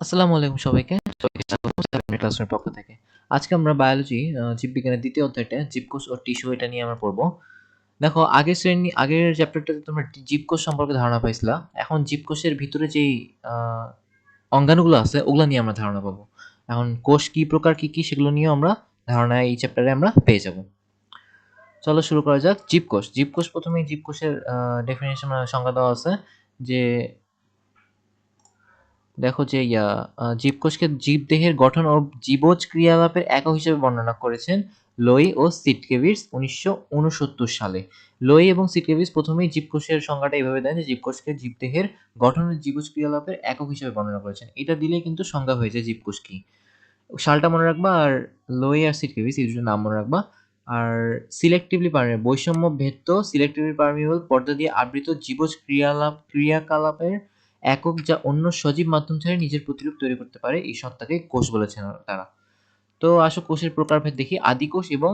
আসসালামু আলাইকুম সবাইকে। সবাইকে স্বাগতম সেভেন ক্লাসের পক্ষ থেকে। আজকে আমরা বায়োলজি জীববিজ্ঞানের দ্বিতীয় অধ্যায়টা, জীবকোষ ও টিস্যু এটা নিয়ে আমরা পড়ব। দেখো, আগের শ্রেণি, আগের চ্যাপ্টারটাতে তোমরা জীবকোষ সম্পর্কে ধারণা পাইছিলা। এখন জীবকোষের ভিতরে যেই অঙ্গাণুগুলো আছে, ওগুলো নিয়ে আমরা ধারণা পাবো। এখন কোষ কি প্রকার, কি কি, সেগুলো নিয়েও আমরা ধারণা এই চ্যাপ্টারে আমরা পেয়ে যাব। চলো শুরু করা যাক। জীবকোষ জীবকোষ প্রথমেই জীবকোষের ডেফিনেশন সংজ্ঞা দেওয়া আছে যে দেখো যে, ইয়া জীবকোষকে জীবদেহের গঠন ও জীবজ ক্রিয়ালাপের একক হিসেবে বর্ণনা করেছেন লোই ও সিটকেভিটস উনিশশো সালে। লোই এবং সিটকেভিটস প্রথমেই জীবকোষের সংজ্ঞাটা এইভাবে দেন যে, জীবকোষকে জীবদেহের গঠন ও জীবজ ক্রিয়ালাপের একক হিসেবে বর্ণনা করেছেন। এটা দিলেই কিন্তু সংজ্ঞা হয়েছে জীবকোষ কি। সালটা মনে রাখবা আর লোই আর সিটকেভিটস এই দুটো নাম মনে রাখবা। আর সিলেক্টিভলি পারমিবল বৈষম্য ভেদ্য সিলেক্টিভলি পারমিবল পর্দা দিয়ে আবৃত জীবজ ক্রিয়ালাপ, ক্রিয়াকলাপের একক যা অন্য সজীব মাধ্যম ছাড়া নিজের প্রতিরূপ তৈরি করতে পারে, এই সত্তাকে কোষ বলেছেন তারা। তো আসো কোষের প্রকারভেদ দেখি। আদিকোষ এবং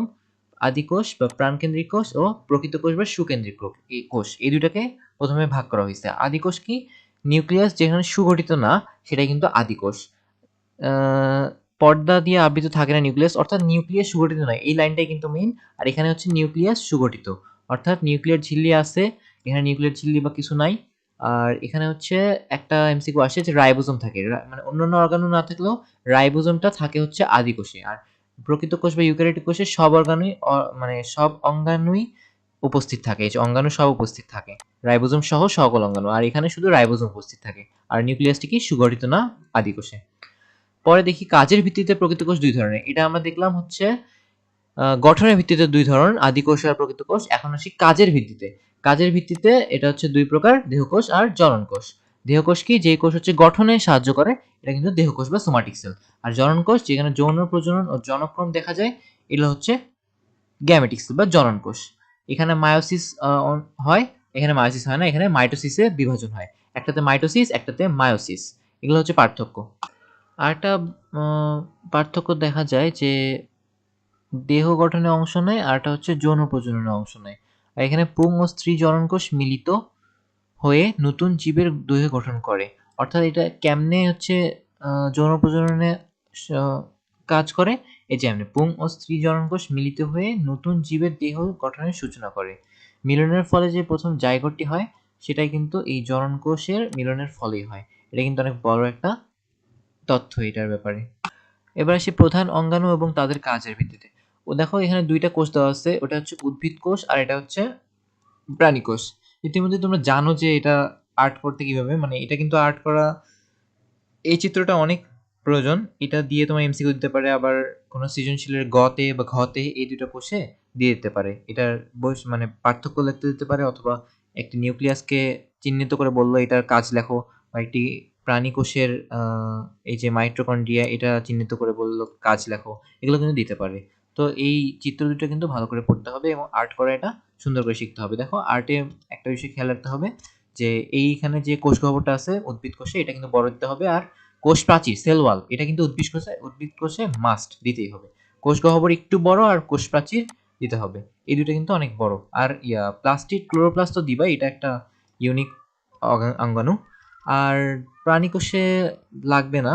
আদিকোষ বা প্রাণকেন্দ্রিক কোষ ও প্রকৃত কোষ বা সুকেন্দ্রিক কোষ এই কোষ, এই দুটাকে প্রথমে ভাগ করা হয়েছে। আদিকোষ কি? নিউক্লিয়াস যেখানে সুগঠিত না, সেটাই কিন্তু আদিকোষ। পর্দা দিয়ে আবৃত থাকে না নিউক্লিয়াস, অর্থাৎ নিউক্লিয়াস সুগঠিত নয়। এই লাইনটাই কিন্তু মেইন আর এখানে হচ্ছে নিউক্লিয়াস সুগঠিত। অর্থাৎ নিউক্লিয়ার ঝিল্লি আছে, এখানে নিউক্লিয়ার ঝিল্লি বা কিছু নাই। আর এখানে হচ্ছে একটা এমসিকিউ আসে যে রাইবোজোম থাকে। মানে অন্যান্য অর্গানু না থাকলেও রাইবোজোমটা থাকে হচ্ছে আদি কোষে। আর প্রকৃত কোষ বা ইউক্যারিওটিক কোষে সব অর্গানুই মানে সব অঙ্গাণুই উপস্থিত থাকে। এই অঙ্গাণু সব উপস্থিত থাকে। রাইবোজোম সহ সকল অঙ্গাণু। আর এখানে শুধু রাইবোজোম উপস্থিত থাকে। আর নিউক্লিয়াসটি কি? সুগঠিত না আদি কোষে। পরে দেখি কাজের ভিত্তিতে প্রকৃত কোষ দুই ধরনের। এটা আমরা দেখলাম হচ্ছে গঠনের ভিত্তিতে দুই ধরন আদি কোষ আর প্রকৃত কোষ। এখন আসি কাজের ভিত্তিতে। কাজের ভিত্তিতে এটা হচ্ছে দুই প্রকার, দেহকোষ আর জনন কোষ দেহকোষ কি? যে কোষ হচ্ছে গঠনে সাহায্য করে, এটা কিন্তু দেহকোষ বা সোমাটিক সেল আর জনন কোষ যেখানে যৌন প্রজনন ও জনক্রম দেখা যায়, এগুলো হচ্ছে গ্যামেটিক সেল বা জনন কোষ এখানে মায়োসিস হয়, এখানে মায়োসিস হয় না, এখানে মাইটোসিসে বিভাজন হয়। একটাতে মাইটোসিস একটাতে মায়োসিস এগুলো হচ্ছে পার্থক্য। আরেকটা পার্থক্য দেখা যায় যে দেহ গঠনে অংশ নেয় আরটা হচ্ছে যৌন প্রজননে অংশ নেয়। এখানে পুং ও স্ত্রী জননকোষ মিলিত হয়ে নতুন জীবের দেহ গঠন করে। অর্থাৎ এটা কেমনে হচ্ছে যৌন প্রজননে কাজ করে? এই যে এমনি, পুং ও স্ত্রী জননকোষ মিলিত হয়ে নতুন জীবের দেহ গঠনের সূচনা করে। মিলনের ফলে যে প্রথম জায়গোটটি হয়, সেটাই কিন্তু এই জননকোষের মিলনের ফলেই হয়। এটা কিন্তু অনেক বড় একটা তথ্য এটার ব্যাপারে। এবার আসি প্রধান অঙ্গাণু এবং তাদের কাজের ভিত্তিতে। ও দেখো এখানে দুইটা কোষ দেওয়া আছে, ওটা হচ্ছে উদ্ভিদ কোষ আর এটা হচ্ছে প্রাণী কোষ। ইতিমধ্যে তোমরা জানো যে এটা আর্ট করতে কীভাবে মানে এটা কিন্তু আর্ট করা, এই চিত্রটা অনেক প্রয়োজন। এটা দিয়ে তোমার এমসিকিউ দিতে পারে, আবার কোনো সৃজনশীলের গতে বা ঘতে এই দুটো কোষে দিয়ে দিতে পারে। এটার বয়স মানে পার্থক্য লিখতে দিতে পারে, অথবা একটি নিউক্লিয়াসকে চিহ্নিত করে বলল, এটার কাজ লেখো। বা একটি প্রাণী কোষের এই যে মাইট্রোকন্ড্রিয়া এটা চিহ্নিত করে বলল, কাজ লেখো। এগুলো কিন্তু দিতে পারে। তো এই চিত্র দুটো কিন্তু ভালো করে পড়তে হবে এবং আর্ট করা এটা সুন্দর করে শিখতে হবে। দেখো আর্টে একটা বিষয় খেয়াল রাখতে হবে যে এইখানে যে কোষ গহ্বরটা আছে, উদ্ভিদ কোষে, এটা কিন্তু বড় দিতে হবে আর কোষ প্রাচীর সেল ওয়াল এটা কিন্তু উদ্ভিদ কোষে উদ্ভিদ কোষে মাস্ট দিতেই হবে। কোষ গহ্বর একটু বড় আর কোষ প্রাচীর দিতে হবে। এই দুটো কিন্তু অনেক বড়। আর ইয়া প্লাস্টিক ক্লোরোপ্লাস্ট তো দিবা এটা একটা ইউনিক অঙ্গাণু। আর প্রাণী কোষে লাগবে না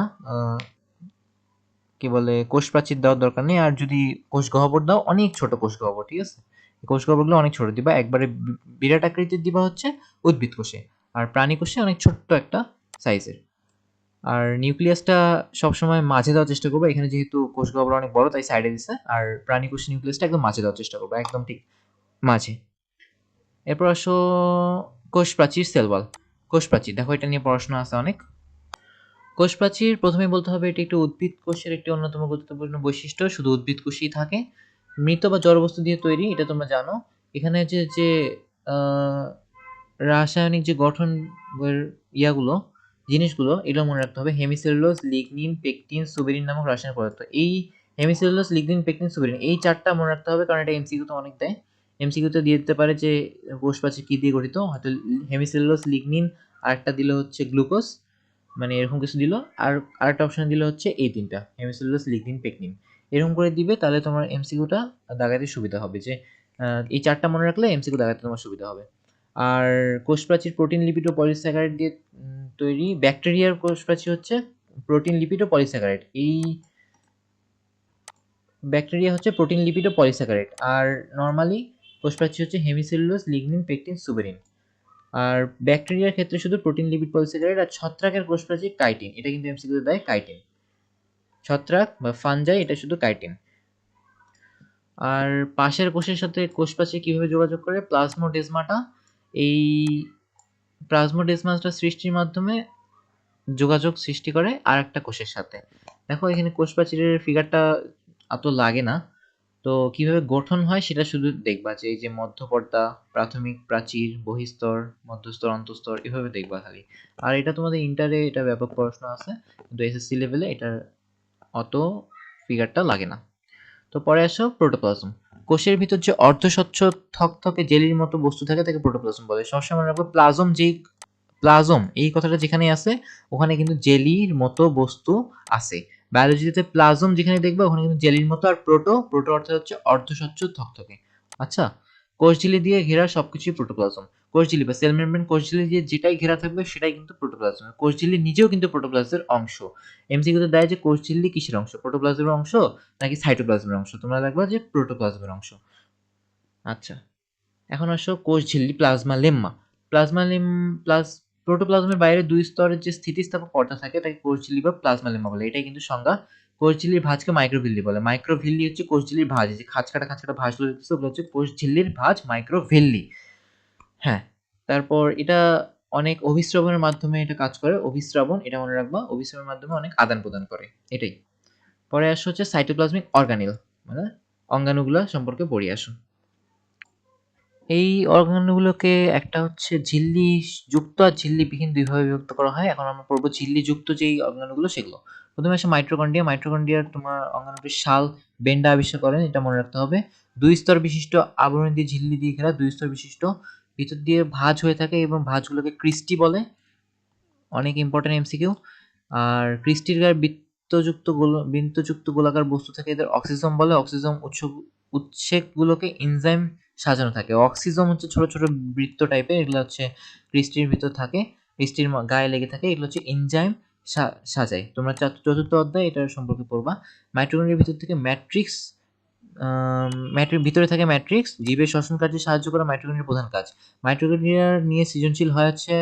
কি বলে কোষ প্রাচীর দেওয়ার দরকার নেই। আর যদি কোষ গহ্বর দাও, অনেক ছোট কোষ গহ্বর ঠিক আছে? কোষ গহ্বরগুলো অনেক ছোট দিবা। একবারে বিরাট আকৃতির দিবা হচ্ছে উদ্ভিদ কোষে। আর প্রাণী কোষে অনেক ছোট্ট একটা সাইজের। আর নিউক্লিয়াসটা সবসময় মাঝে দেওয়ার চেষ্টা করব। এখানে যেহেতু কোষ গহ্বর অনেক বড়, তাই সাইডে দিছে। আর প্রাণী কোষ নিউক্লিয়াসটা একদম মাঝে দেওয়ার চেষ্টা করব, একদম ঠিক মাঝে। এরপর আসো কোষ প্রাচীর সেল কোষ প্রাচীর দেখো এটা নিয়ে পড়াশোনা আছে অনেক। কোষ প্রাচীর প্রথমে বলতে হবে এটি একটি উদ্ভিদ কোষের একটি অন্যতম গুরুত্বপূর্ণ বৈশিষ্ট্য, শুধু উদ্ভিদ কোষই থাকে। মৃত বা জড়বস্তু দিয়ে তৈরি, এটা তোমরা জানো। এখানে যে যে রাসায়নিক যে গঠন ইয়াগুলো, জিনিসগুলো, এগুলো মনে রাখতে হবে। হেমিসেলুলোজ, লিগনিন, পেকটিন, সুবেরিন নামক রাসায়নিক পদার্থ। এই হেমিসেলুলোজ, লিগনিন, পেকটিন, সুবেরিন, এই চারটা মনে রাখতে হবে, কারণ এটা এমসিকিউতে অনেক দেয়। এমসিকিউতে দিয়ে দিতে পারে যে কোষ প্রাচীর কি দিয়ে গঠিত? হয়তো হেমিসেলুলোজ, লিগনিন, আরেকটা দিলে হচ্ছে গ্লুকোজ। মানে এরকম কিছু দিল। আর আরেকটা অপশন দিল হচ্ছে এই তিনটা হেমিসেলুলোজ লিগনিন পেকনিন এরকম করে দিবে, তাহলে তোমার এমসিকিউটা দাগাতে সুবিধা হবে যে এই চারটা মনে রাখলে এমসিকিউ দাগাতে তোমার সুবিধা হবে। আর কোষ প্রাচীর প্রোটিন লিপিড ও পলিস্যাকারাইড দিয়ে তৈরি ব্যাকটেরিয়ার কোষ প্রাচীর হচ্ছে প্রোটিন লিপিড ও পলিস্যাকারাইড এই ব্যাকটেরিয়া হচ্ছে প্রোটিন লিপিড ও পলিস্যাকারাইড আর নর্মালি কোষপ্রাচীর হচ্ছে হেমিসেলুলোজ লিগনিন পেকটিন সুবেরিন আর ব্যাকটেরিয়ার ক্ষেত্রে শুধু প্রোটিন, লিপিড পলিস্যাকারাইড আর ছত্রাকের কোষপ্রাচীর কাইটিন। এটা কিন্তু এমসিকিউতে দেয় কাইটিন। ছত্রাক বা ফানজাই এটা শুধু কাইটিন। আর পাশের কোষের সাথে কোষপ্রাচীর কীভাবে যোগাযোগ করে? প্লাজমোডেজমাটা। এই প্লাজমোডেজমাটা সৃষ্টির মাধ্যমে যোগাযোগ সৃষ্টি করে আর একটা কোষের সাথে। দেখো, এখানে কোষপ্রাচীরের ফিগারটা এত লাগে না। তো কীভাবে গঠন হয় সেটা শুধু দেখবা যে এই যে মধ্যপর্দা, প্রাথমিক, প্রাচীর, বহিস্তর, মধ্যস্তর, অন্তস্তর, এভাবে দেখবা খালি। আর এটা তোমাদের ইন্টারে এটা ব্যাপক পড়াশোনা আছে, কিন্তু এসএসসি লেভেলে এটার অত ফিগারটা লাগে না। তো পরে আসো প্রোটোপ্লাজম কোষের ভিতর যে অর্ধস্বচ্ছ থকথকে জেলির মতো বস্তু থাকে তাকে প্রোটোপ্লাজম বলে। সবসময় রাখব প্লাজম যেই প্লাজম এই কথাটা যেখানে আছে, ওখানে কিন্তু জেলির মতো বস্তু আছে। বায়োলজিতে প্লাজম যেখানে দেখবে, ওখানে কিন্তু জেলির মতো আর প্রোটো। প্রোটো অর্থ হচ্ছে অর্ধস্বচ্ছ থকথকে আচ্ছা কোষঝিলি দিয়ে ঘেরা সবকিছুই প্রোটোপ্লাজম। কোষঝিলি বা সেল মেমব্রেন কোষঝিলি দিয়ে যেটাই ঘেরা থাকবে, সেটাই কিন্তু প্রোটোপ্লাজম। কোষঝিলি নিজেও কিন্তু প্রোটোপ্লাজমের অংশ। এমসিকিউতে দেয় যে কোষঝিল্লি কিসের অংশ? প্রোটোপ্লাজমের অংশ নাকি সাইটোপ্লাজমের অংশ? তোমরা দেখবা যে প্রোটোপ্লাজমের অংশ। আচ্ছা এখন আসো কোষঝিল্লি প্লাজমা লেম্মা। প্লাজমা লেম প্লাস প্রোটোপ্লাজমের বাইরে দুই স্তরের যে স্থিতিস্থাপক পর্দা থাকে তাকে কোষঝিল্লি বা প্লাজমা লেম্মা বলে। এটাই কিন্তু সংজ্ঞা কোষঝিল্লির ভাঁজকে মাইক্রোভিল্লি বলে। মাইক্রোভিল্লি হচ্ছে কোষঝিল্লির ভাঁজ যে খাঁচকাটা খাঁচকাটা ভাঁজগুলো দেখতেছো ওগুলো হচ্ছে কোষঝিল্লির ভাঁজ মাইক্রোভিল্লি হ্যাঁ তারপর এটা অনেক অভিস্রবণের মাধ্যমে এটা কাজ করে। অভিস্রবণ, এটা মনে রাখবা, অভিস্রবণের মাধ্যমে অনেক আদান প্রদান করে। এটাই। পরে আসো হচ্ছে সাইটোপ্লাজমিক অর্গানিল মানে অঙ্গাণুগুলো সম্পর্কে পড়ে আসো এই অর্গানগুলোকে একটা হচ্ছে ঝিল্লি যুক্ত আর ঝিল্লিবিহীন দুইভাবে বিভক্ত করা হয়। এখন আমরা পড়ব ঝিল্লি যুক্ত যেই অর্গানগুলো সেগুলো। প্রথমে আসে মাইট্রোকন্ডিয়া মাইট্রোকন্ডিয়ার তোমার অঙ্গাণুটির শাল বেন্ডা আবিষ্কার করেন, এটা মনে রাখতে হবে। দুই স্তর বিশিষ্ট আবরণ দিয়ে ঝিল্লি দিয়ে ঘেরা, দুই স্তর বিশিষ্ট ভিতর দিয়ে ভাঁজ হয়ে থাকে এবং ভাঁজগুলোকে ক্রিস্টি বলে। অনেক ইম্পর্টেন্ট এমসিকিউ আর ক্রিস্টির গায়ে বৃত্তযুক্ত গোল, বৃত্তযুক্ত গোলাকার বস্তু থাকে, এদের অক্সিজম বলে। অক্সিজম উৎস, উৎসেকগুলোকে এনজাইম সাজানো থাকে। অক্সিজম হচ্ছে ছোট ছোট বৃত্ত টাইপের এগুলো হচ্ছে ক্রিস্টির ভিতর থাকে, ক্রিস্টির গায়ে লেগে থাকে, এগুলো হচ্ছে এনজাইম সাজায়। তোমরা চতুর্থ অধ্যায় এটার সম্পর্কে পড়বা। মাইট্রোকন্ড্রিয়ার ভিতর থেকে ম্যাট্রিক্স ম্যাট্রিক ভিতরে থাকে ম্যাট্রিক্স জীবের শ্বসন কাজে সাহায্য করা মাইট্রোকন্ড্রিয়ার প্রধান কাজ। মাইট্রোকন্ড্রিয়া নিয়ে সৃজনশীল হয় হচ্ছে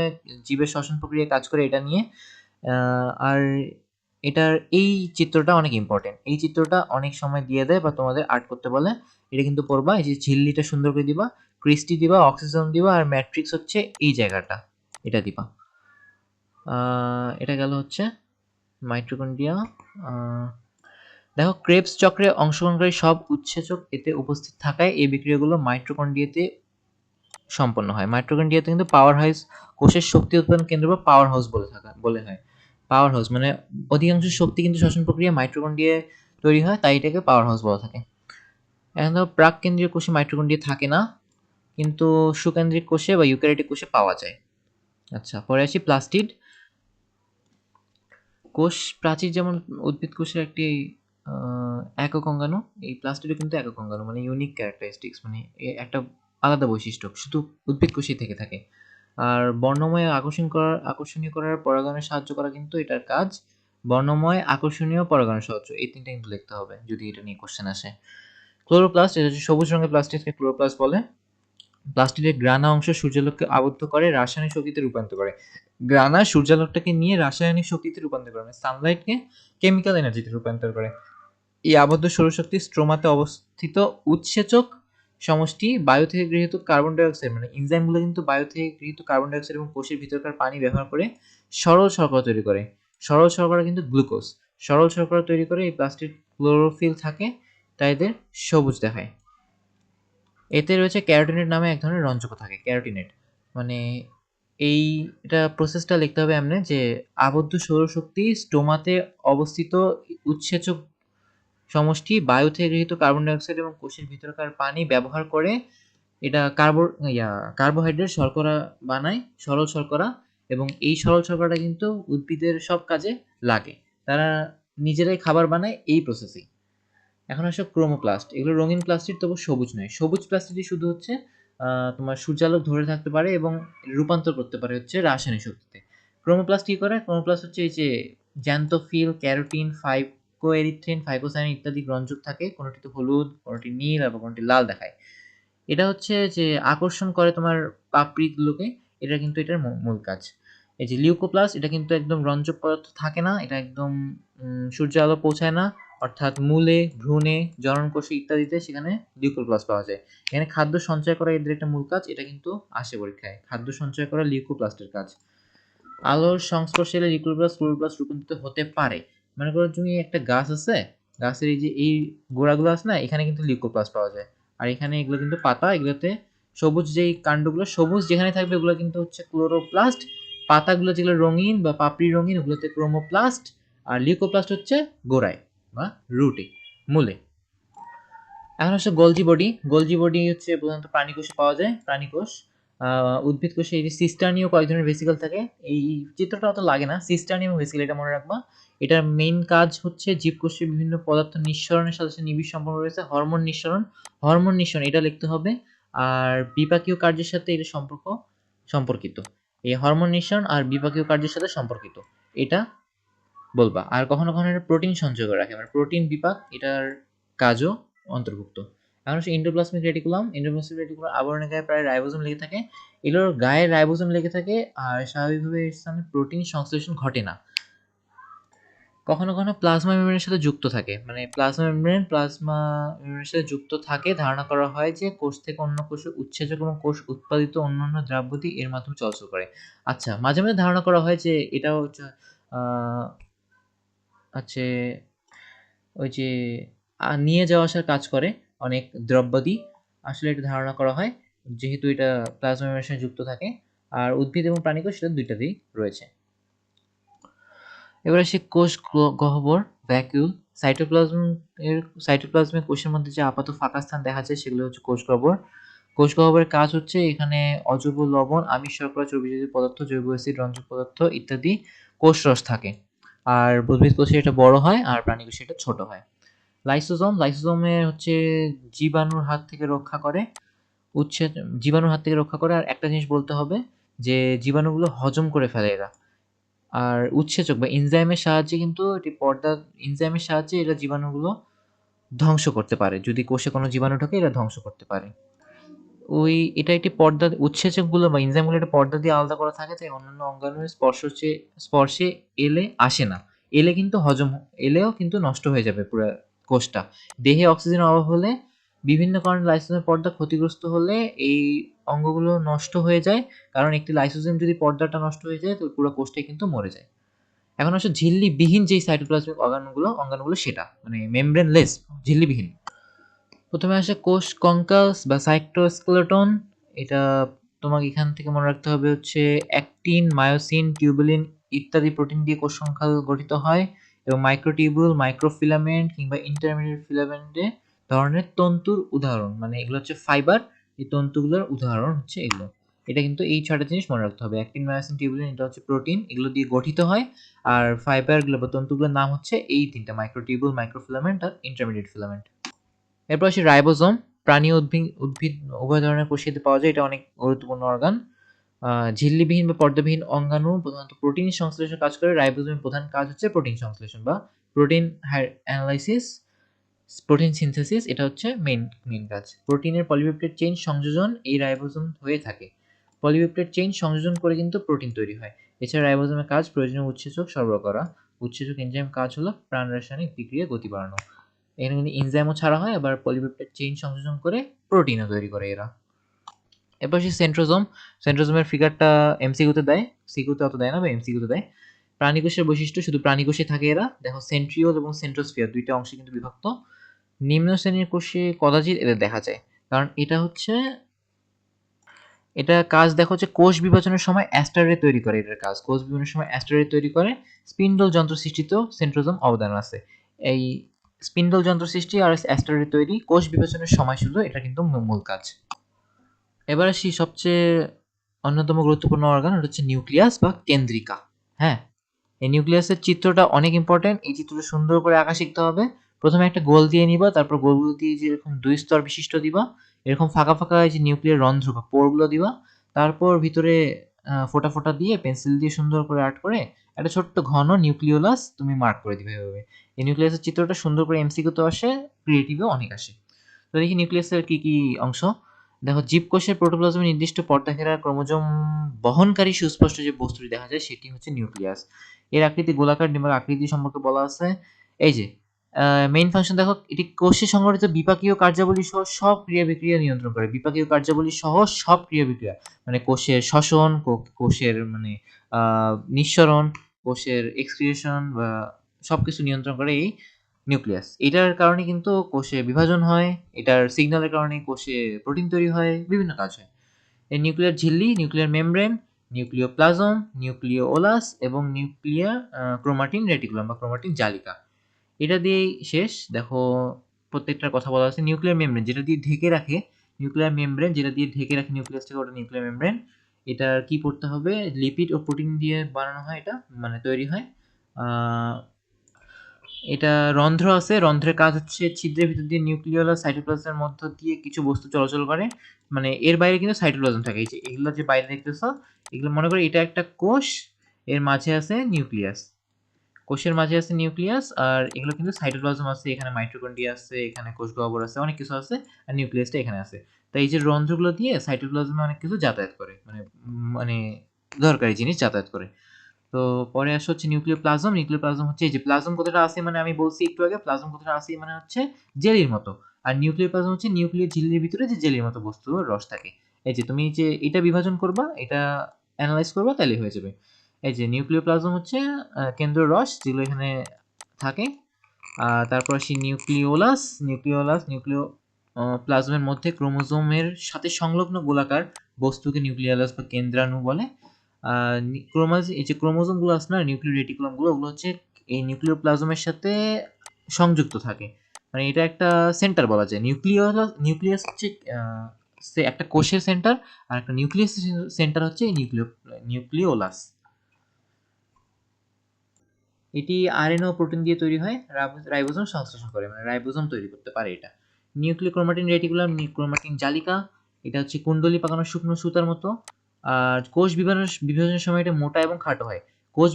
জীবের শ্বসন প্রক্রিয়ায় কাজ করে এটা নিয়ে। আর এটার এই চিত্রটা অনেক ইম্পর্টেন্ট এই চিত্রটা অনেক সময় দিয়ে দেয় বা তোমাদের আর্ট করতে বলে। এটা কিন্তু পড়বা এই যে ঝিল্লিটা সুন্দর করে দিবা ক্রিস্টি দিবা অক্সিজেন দিবা, আর ম্যাট্রিক্স হচ্ছে এই জায়গাটা, এটা দিবা। এটা গেল হচ্ছে মাইট্রোকন্ড্রিয়া দেখো ক্রেপস চক্রে অংশগ্রহণকারী সব উৎসেচক এতে উপস্থিত থাকায় এই বিক্রিয়াগুলো মাইট্রোকন্ড্রিয়াতে সম্পন্ন হয়। মাইট্রোকন্ড্রিয়াতে কিন্তু পাওয়ার হাউস কোষের শক্তি উৎপাদন কেন্দ্র বা পাওয়ার হাউস বলে থাকা, বলে হয়। পাওয়ার হাউস মানে অধিকাংশ শক্তি কিন্তু শ্বসন প্রক্রিয়া মাইট্রোকন্ড্রিয়ায় তৈরি হয়, তাই এটাকে পাওয়ার হাউস বলা থাকে। এখন প্রাক কেন্দ্রীয় কোষে মাইট্রোকন্ড্রিয়া থাকে না, কিন্তু সুকেন্দ্রিক কোষে বা ইউক্যারিটিক কোষে পাওয়া যায়। আচ্ছা পরে আসি প্লাস্টিড। কোষ প্রাচীর যেমন উদ্ভিদ কোষের একটি একক অঙ্গাণু, এই প্লাস্টিডও কিন্তু একক অঙ্গাণু মানে ইউনিক ক্যারেক্টারিস্টিক্স মানে একটা আলাদা বৈশিষ্ট্য, শুধু উদ্ভিদ কোষেই থেকে থাকে। আর বর্ণময় আকর্ষণ করার, আকর্ষণীয় করার পরাগণে সাহায্য করা কিন্তু এটার কাজ। বর্ণময়, আকর্ষণীয় পরাগণে সাহায্য এই তিনটা কিন্তু লিখতে হবে, যদি এটা নিয়ে কোশ্চেন আসে। ক্লোরোপ্লাস্ট, এটা হচ্ছে সবুজ রঙের প্লাস্টিককে ক্লোরোপ্লাস্ট বলে। প্লাস্টিকের গ্রানা অংশ সূর্যালোককে আবদ্ধ করে, রাসায়নিক শক্তিতে রূপান্তর করে। গ্রানা সূর্যালোকটাকে নিয়ে রাসায়নিক শক্তিতে রূপান্তর করে সানলাইটকে কেমিক্যাল এনার্জিতে রূপান্তর করে। এই আবদ্ধ সৌরশক্তি স্ট্রোমাতে অবস্থিত উৎসেচক সমষ্টি বায়ু থেকে গৃহীত কার্বন ডাইঅক্সাইড মানে ইনজাইমগুলো কিন্তু বায়ু থেকে গৃহীত কার্বন ডাইঅক্সাইড এবং কোষের ভিতরকার পানি ব্যবহার করে সরল শর্করা তৈরি করে। সরল শর্করা কিন্তু গ্লুকোজ সরল শর্করা তৈরি করে এই প্লাস্টিক ক্লোরোফিল থাকে। তাই এদের সবুজ দেখায়। এতে রয়েছে ক্যারোটিনেট নামে এক ধরনের রঞ্জক থাকে, ক্যারোটিনেট। মানে এই, এটা প্রসেসটা লিখতে হবে এমনি যে আবদ্ধ সৌরশক্তি স্টোমাতে অবস্থিত উৎসেচক সমষ্টি বায়ু থেকে গৃহীত কার্বন ডাইঅক্সাইড এবং কোষের ভিতরকার পানি ব্যবহার করে এটা কার্বো ইয়া কার্বোহাইড্রেট শর্করা বানায়, সরল শর্করা এবং এই সরল শর্করাটা কিন্তু উদ্ভিদের সব কাজে লাগে। তারা নিজেরাই খাবার বানায় এই প্রসেসেই এখন আসো ক্রোমোপ্লাস্ট এগুলো রঙিন প্লাস্টিক তবু সবুজ নয় সবুজ প্লাস্টিকই শুধু হচ্ছে তোমার সূর্যালোক ধরে থাকতে পারে এবং রূপান্তর করতে পারে হচ্ছে রাসায়নিক শক্তিতে ক্রোমোপ্লাস্ট কী করে ক্রোমোপ্লাস্ট হচ্ছে এই যে জ্যান্তোফিল, ক্যারোটিন, ফাইকোএরিথ্রিন, ফাইকোসায়ানিন ইত্যাদি রঞ্জক থাকে। কোনটিতে হলুদ, কোনটি নীল আবার কোনটি লাল দেখায়। এটা হচ্ছে যে আকর্ষণ করে তোমার পাপড়িগুলোকে, এটা কিন্তু এটার মূল কাজ। এই যে লিউকোপ্লাস্ট এটা কিন্তু একদম রঞ্জক পদার্থ থাকে না, এটা একদম সূর্য আলো পৌঁছায় না। অর্থাৎ মূলে, ভ্রূণে, জননকোষে ইত্যাদিতে সেখানে লিউকোপ্লাস্ট পাওয়া যায়। এখানে খাদ্য সঞ্চয় করা এদের একটা মূল কাজ, এটা কিন্তু আসে পরীক্ষায়। খাদ্য সঞ্চয় করা লিউকোপ্লাস্টের কাজ। আলোর সংস্পর্শে এলে লিউকোপ্লাস্ট, ক্লোরোপ্লাস্ট রূপান্তরিত হতে পারে। মনে করো তুমি একটা গাছ আছে, গাছের এই যে এই গোড়াগুলো আছে না, এখানে কিন্তু লিউকোপ্লাস্ট পাওয়া যায়। আর এখানে এগুলো কিন্তু পাতা, এগুলোতে সবুজ যেই কাণ্ডগুলো, সবুজ যেখানে থাকবে ওগুলো কিন্তু হচ্ছে ক্লোরোপ্লাস্ট। পাতাগুলো যেগুলো রঙিন বা পাপড়ি রঙিন ওগুলোতে ক্রোমোপ্লাস্ট। আর লিউকোপ্লাস্ট হচ্ছে গোড়ায় বা রুটে, মূলে। এখন হচ্ছে গোলজি বডি। গোলজি বডি হচ্ছে প্রধানত প্রাণীকোষে পাওয়া যায়, প্রাণীকোষ। আ উদ্ভিদ কোষে এই যে সিস্টার্নি কয়েক ধরনের ভেসিকল থাকে। এই চিত্রটা অত লাগে না। সিস্টার্নি এবং ভেসিকল এটা মনে রাখবা। এটার মেইন কাজ হচ্ছে জীবকোষে বিভিন্ন পদার্থ নিঃসরণের সাথে, সাথে নিবিড় সম্পর্ক রয়েছে। হরমোন নিঃসরণ, হরমোন নিঃসরণ এটা লিখতে হবে। আর বিপাকীয় কার্যের সাথে এটা সম্পর্ক সম্পর্কিত। এই হরমোন নিঃসরণ আর বিপাকীয় কার্যের সাথে সম্পর্কিত। এটা বলবা। আর কখনো, কখনো এটা প্রোটিন সঞ্চয় করে রাখে। মানে প্রোটিন বিপাক এটার কাজও অন্তর্ভুক্ত। এখন হচ্ছে ইন্ডোপ্লাসমিক রেটিকুলাম। এন্ডোপ্লাজমিক রেটিকুলাম আবরণের গায়ে প্রায় রাইবোসোম লেগে থাকে। এগুলোর গায়ে রাইবোসোম লেগে থাকে আর স্বাভাবিকভাবে এর স্থানে প্রোটিন সংশ্লেষণ ঘটে না। কখনো, কখনো প্লাজমা মেমব্রেনের সাথে যুক্ত থাকে। মানে প্লাজমা মেমব্রেন প্লাজমা মেমব্রেনের সাথে যুক্ত থাকে। ধারণা করা হয় যে কোষ থেকে অন্য কোষে উৎসেচক এবং কোষ উৎপাদিত অন্যান্য দ্রাব্যদি এর মাধ্যমে চলাচল করে। আচ্ছা, মাঝে, মাঝে ধারণা করা হয় যে এটাও হচ্ছে ওই যে নিয়ে যাওয়া আসার কাজ করে অনেক দ্রব্যাদি। আসলে এটা ধারণা করা হয় যেহেতু এটা প্লাজমা সাথে যুক্ত থাকে। আর উদ্ভিদ এবং প্রাণীকোষ এটা ২ টাতেই রয়েছে। এবার আসি কোষ গহ্বর, ভ্যাকুউল। সাইটোপ্লাজম এর সাইটোপ্লাজমে কোষের মধ্যে যে আপাত ফাঁকা স্থান দেখা যায় সেগুলো হচ্ছে কোষ গহ্বর। কোষ গহ্বরের কাজ হচ্ছে এখানে অজৈব লবণ, আমিষ, শর্করা, চর্বি জাতীয় পদার্থ, জৈব অ্যাসিড, রঞ্জক পদার্থ ইত্যাদি কোষরস থাকে। আর উদ্ভিদ কোষে এটা বড় হয় আর প্রাণী কোষে এটা ছোট হয়। লাইসোজোম, লাইসোজোমে হচ্ছে জীবাণুর হাত থেকে রক্ষা করে। উৎসেচ জীবাণুর হাত থেকে রক্ষা করে। আর একটা জিনিস বলতে হবে যে জীবাণুগুলো হজম করে ফেলে এরা। আর উৎসেচক বা এনজাইমের সাহায্যে কিন্তু এটি পর্দা এনজাইমের সাহায্যে এরা জীবাণুগুলো ধ্বংস করতে পারে। যদি কোষে কোনো জীবাণু ঢোকে এরা ধ্বংস করতে পারে। ওই, এটা একটি পর্দা, উৎসেচকগুলো বা এনজাইমগুলো একটা পর্দা দিয়ে আলাদা করা থাকে, তাই অন্যান্য অঙ্গাণুর স্পর্শ স্পর্শে এলে আসে না। এলে কিন্তু হজম এলেও কিন্তু নষ্ট হয়ে যাবে পুরো কোষটা। দেহে অক্সিজেনের অভাব হলে, বিভিন্ন কারণে লাইসোজোমের পর্দা ক্ষতিগ্রস্ত হলে এই অঙ্গগুলো নষ্ট হয়ে যায়। কারণ একটি লাইসোজোম যদি পর্দাটা নষ্ট হয়ে যায়, তো পুরো কোষটাই কিন্তু মরে যায়। এখন হচ্ছে ঝিল্লিবিহীন যেই সাইটোপ্লাজমিক অর্গানগুলো অঙ্গাণুগুলো সেটা। মানে মেমব্রেনলেস ঝিল্লিবিহীন। প্রথমে আসে কোষ কঙ্কালস বা সাইটোস্কেলেটন। এটা তোমাকে এখান থেকে মনে রাখতে হবে হচ্ছে অ্যাক্টিন, মায়োসিন, টিউবুলিন ইত্যাদি প্রোটিন দিয়ে কোষ কঙ্কাল গঠিত হয় এবং মাইক্রোটিউবুল, মাইক্রোফিলামেন্ট কিংবা ইন্টারমিডিয়েট ফিলামেন্টে ধরনের তন্তুর উদাহরণ। মানে এগুলো হচ্ছে ফাইবার। এই তন্তুগুলোর উদাহরণ হচ্ছে এগুলো। এটা কিন্তু এই ছটা জিনিস মনে রাখতে হবে। অ্যাক্টিন, মায়োসিন, টিউবুলিন এটা হচ্ছে প্রোটিন। এগুলো দিয়ে গঠিত হয়। আর ফাইবারগুলো বা তন্তুগুলোর নাম হচ্ছে এই ৩ টা মাইক্রোটিউবুল, মাইক্রোফিলামেন্ট আর ইন্টারমিডিয়েট ফিলামেন্ট। এরপর আসি রাইবোসোম। প্রাণী ও উদ্ভি উদ্ভিদ উভয় ধরনের কোষেতে পাওয়া যায়। এটা অনেক গুরুত্বপূর্ণ অর্গান। ঝিল্লিবিহীন বা পর্দাবিহীন অঙ্গাণু প্রধানত প্রোটিন সংশ্লেষণ কাজ করে। রাইবোসোমের প্রধান কাজ হচ্ছে প্রোটিন সংশ্লেষণ বা প্রোটিন অ্যানালাইসিস, প্রোটিন সিনথেসিস এটা হচ্ছে মেইন মেইন কাজ। প্রোটিনের পলিপেপটাইড চেইন সংযোজন এই রাইবোসোম হয়ে থাকে। পলিপেপটাইড চেইন সংযোজন করে কিন্তু প্রোটিন তৈরি হয়। এছাড়া রাইবোসোমের কাজ প্রয়োজনীয় উৎসেচক সরবরাহ করা। উৎসেচক এনজাইম কাজ হলো প্রাণ রাসায়নিক বিক্রিয়া গতি বাড়ানো। এখানে কিন্তু এনজাইমও ছাড়া হয়, আবার পলিপেপটাইড চেইন সংযোজন করে প্রোটিনও তৈরি করে এরা। এরপর আসি সেন্ট্রোজোম। সেন্ট্রোজোমের ফিগারটা এমসিকিউতে দেয়। সিকিউতে অত দেয় না, বা এমসিকিউতে দেয়। প্রাণীকোষের বৈশিষ্ট্য শুধু প্রাণীকোষে থাকে এরা। দেখো সেন্ট্রিওল এবং সেন্ট্রোস্ফিয়ার ২ টা অংশে কিন্তু বিভক্ত। নিম্ন শ্রেণির কোষে কদাচিৎ এদের দেখা যায়। কারণ এটা হচ্ছে, এটা কাজ দেখো হচ্ছে কোষ বিভাজনের সময় অ্যাস্টারে তৈরি করে এটার কাজ। কোষ বিভাজনের সময় অ্যাস্টারেট তৈরি করে। স্পিন্ডল যন্ত্র সৃষ্টিতেও সেন্ট্রোজোম অবদান আছে। এই স্পিন্ডল যন্ত্র সৃষ্টি আর অ্যাস্টারেট তৈরি কোষ বিভাজনের সময় শুধু এটা কিন্তু মূল কাজ। এবার আসি সবচেয়ে অন্যতম গুরুত্বপূর্ণ অর্গান হচ্ছে নিউক্লিয়াস বা কেন্দ্রিকা। হ্যাঁ? এই নিউক্লিয়াসের চিত্রটা অনেক ইম্পোর্টেন্ট। এই চিত্রটা সুন্দর করে আঁকা শিখতে হবে। প্রথমে একটা গোল দিয়ে নিবা, তারপর গোলগুলো দিয়ে যে এরকম ২ স্তর বিশিষ্ট দিবা। এরকম ফাঁকা, ফাঁকা যে নিউক্লিয়ার রন্ধ্র বা পোরগুলো দিবা। তারপর ভিতরে ফোঁটা ফোঁটা দিয়ে পেন্সিল দিয়ে সুন্দর করে আর্ট করে একটা ছোট্ট ঘন নিউক্লিওলাস তুমি মার্ক করে দিবে এভাবে। এই নিউক্লিয়াসের চিত্রটা সুন্দর করে এমসিকিউতে আসে ক্রিয়েটিভেও অনেক আসে। তো দেখি নিউক্লিয়াসের কি কি অংশ। দেখো, জীবকোষের প্রোটোপ্লাজমে নির্দিষ্ট পর্দা পর্দাঘেরা ক্রোমোজোম বহনকারী সুস্পষ্ট যে বস্তুটি দেখা যায়, সেটি হচ্ছে নিউক্লিয়াস। এর আকৃতি গোলাকার ডিম্বাক আকৃতি সম্পর্কে বলা আছে। এই যে মেইন ফাংশন দেখো, এটি কোষে সংগঠিত বিপাকীয় কার্যাবলী সহ সব ক্রিয়া বিক্রিয়া নিয়ন্ত্রণ করে। বিপাকীয় কার্যাবলী সহ সব ক্রিয়া বিক্রিয়া মানে কোষের শ্বসন কোষের মানে নিঃসরণ কোষের এক্সক্রিয়েশন বা সবকিছু নিয়ন্ত্রণ করে এই নিউক্লিয়াস এটার কারণে কিন্তু কোষে বিভাজন হয়, এটার সিগন্যালের কারণে কোষে প্রোটিন তৈরি হয়, বিভিন্ন কাজ হয়। এই নিউক্লিয়ার ঝিল্লি নিউক্লিয়ার মেমব্রেন নিউক্লিয় প্লাজম নিউক্লিয় ওলাস এবং নিউক্লিয়ার ক্রোমাটিন রেটিকুলাম বা ক্রোমাটিন জালিকা। এটা দিয়েই শেষ। দেখো, প্রত্যেকটার কথা বলা আছে নিউক্লিয়ার মেমব্রেন যেটা দিয়ে ঢেকে রাখে নিউক্লিয়ার মেমব্রেন যেটা দিয়ে ঢেকে রাখে নিউক্লিয়াসটাকে ওটা নিউক্লিয়ার মেমব্রেন এটার কি পড়তে হবে? লিপিড ও প্রোটিন দিয়ে বানানো হয় এটা মানে তৈরি হয়। এটা রন্ধ্র আছে, রন্ধ্রের কাজ হচ্ছে ছিদ্রের ভিতর দিয়ে নিউক্লিয়ার সাইটোপ্লাজমের মধ্য দিয়ে কিছু বস্তু চলাচল করে। মানে এর বাইরে কিন্তু সাইটোপ্লাজম থাকে। এই যে এগুলো যে বাইরে দেখতেছো, এগুলো মনে করো এটা একটা কোষ, এর মাঝে আছে নিউক্লিয়াস কোষের মাঝে আছে নিউক্লিয়াস আর এগুলো কিন্তু সাইটোপ্লাজম আছে, এখানে মাইটোকন্ড্রিয়া আছে, এখানে কোষ গহ্বর আছে, অনেক কিছু আছে আর নিউক্লিয়াসটা এখানে আছে। তাই এই যে রন্ধ্রগুলো দিয়ে সাইটোপ্লাজমে অনেক কিছু যাতায়াত করে মানে মানে দরকারি জিনিস যাতায়াত করে। তো পরে আসে হচ্ছে নিউক্লিয় প্লাজম নিউক্লিয় প্লাজম হচ্ছে এই যে প্লাজম কথাটা আছে মানে আমি বলছি একটু আগে প্লাজম কথাটা আছে মানে হচ্ছে জেলির মতো। আর নিউক্লিয় প্লাজম হচ্ছে নিউক্লিয় ঝিল্লির ভিতরে যে জেলির মতো বস্তু রস থাকে। এই যে তুমি যে এটা বিভাজন করবা, এটা অ্যানালাইজ করবা তাহলে হয়ে যাবে। এই যে নিউক্লিয় প্লাজম হচ্ছে কেন্দ্র রস যেগুলো এখানে থাকে। তারপর আসি নিউক্লিওলাস নিউক্লিওলাস নিউক্লিও প্লাজমের মধ্যে ক্রোমোজোমের সাথে সংলগ্ন গোলাকার বস্তুকে নিউক্লিয়ালাস বা কেন্দ্রাণু বলে। ক্রোমাজ এই যে ক্রোমোজোমগুলো আছে না নিউক্লিয় রেটিকুলামগুলো ওগুলো হচ্ছে এই নিউক্লিয় প্লাজমের সাথে সংযুক্ত থাকে। মানে এটা একটা সেন্টার বলা যায়। নিউক্লিয়াস নিউক্লিয়াস হচ্ছে সে- একটা কোষের সেন্টার, আর একটা নিউক্লিয়াস সেন্টার হচ্ছে নিউক্লিয় নিউক্লিওলাস। এটি আরএনএ ও প্রোটিন দিয়ে তৈরি হয় রাইবো- রাইবোজোম সংশ্লেষণ করে মানে রাইবোজোম তৈরি করতে পারে এটা। নিউক্লিয় ক্রোমাটিন রেটিকুলাম ক্রোমাটিন জালিকা, এটা হচ্ছে কুণ্ডলী পাকানো শুকনো সুতার মতো। আর কোষ বিভাজনের বিভাজনের সময় এটা মোটা এবং খাটো হয়। কোষ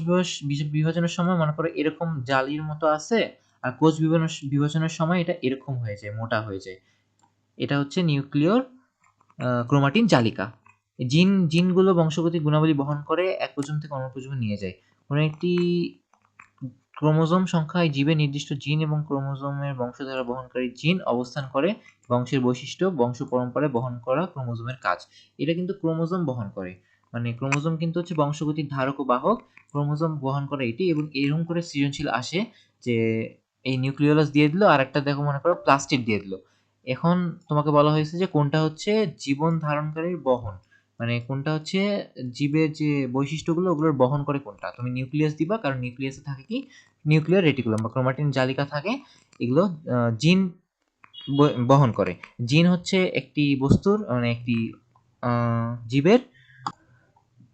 বিভাজনের সময় মনে করো এরকম জালির মতো আছে, আর কোষ বিভাজনের বিভাজনের সময় এটা এরকম হয়ে যায়, মোটা হয়ে যায়। এটা হচ্ছে নিউক্লিয়র ক্রোমাটিন জালিকা। জিন জিনগুলো বংশগতি গুণাবলী বহন করে এক প্রজন্ম থেকে অন্য প্রজন্মে নিয়ে যায়। কোনো একটি ক্রোমোজোম সংখ্যায় জীবের নির্দিষ্ট জিন এবং ক্রোমোজোমের বংশধারা বহনকারী জিন অবস্থান করে, বংশের বৈশিষ্ট্য, বংশ পরম্পরায় বহন করা ক্রোমোজোমের কাজ। এটা কিন্তু ক্রোমোজোম বহন করে। মানে ক্রোমোজোম কিন্তু হচ্ছে বংশগতির ধারক ও বাহক। ক্রোমোজোম বহন করে এটি এবং এরকম করে সৃজনশীল আসে যে এই নিউক্লিওলাস দিয়ে দিল আর একটা দেখো মনে করো প্লাস্টিক দিয়ে দিল। এখন তোমাকে বলা হয়েছে যে কোনটা হচ্ছে জীবন ধারণকারীর বহন। মানে কোনটা হচ্ছে জীবের যে বৈশিষ্ট্যগুলো, ওগুলোর বহন করে কোনটা? তুমি নিউক্লিয়াস দিবা, কারণ নিউক্লিয়াসে থাকে কি? নিউক্লিয়ার রেটিকুলাম বা ক্রোমাটিন জালিকা থাকে, এগুলো জিন বহন করে। জিন হচ্ছে একটি বস্তুর মানে একটি জীবের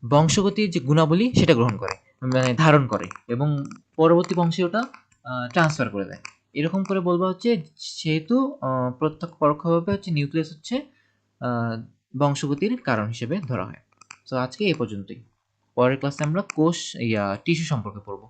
বংশগতির যে গুণাবলী, সেটা গ্রহণ করে মানে ধারণ করে এবং পরবর্তী বংশে ওটা ট্রান্সফার করে দেয়। এরকম করে বলব হচ্ছে সেহেতু প্রত্যক্ষ পরোক্ষভাবে হচ্ছে নিউক্লিয়াস হচ্ছে বংশগতির কারণ হিসেবে ধরা হয়। তো আজকে এ পর্যন্তই। পরের ক্লাসে আমরা কোষ, ইয়া টিস্যু সম্পর্কে পড়ব।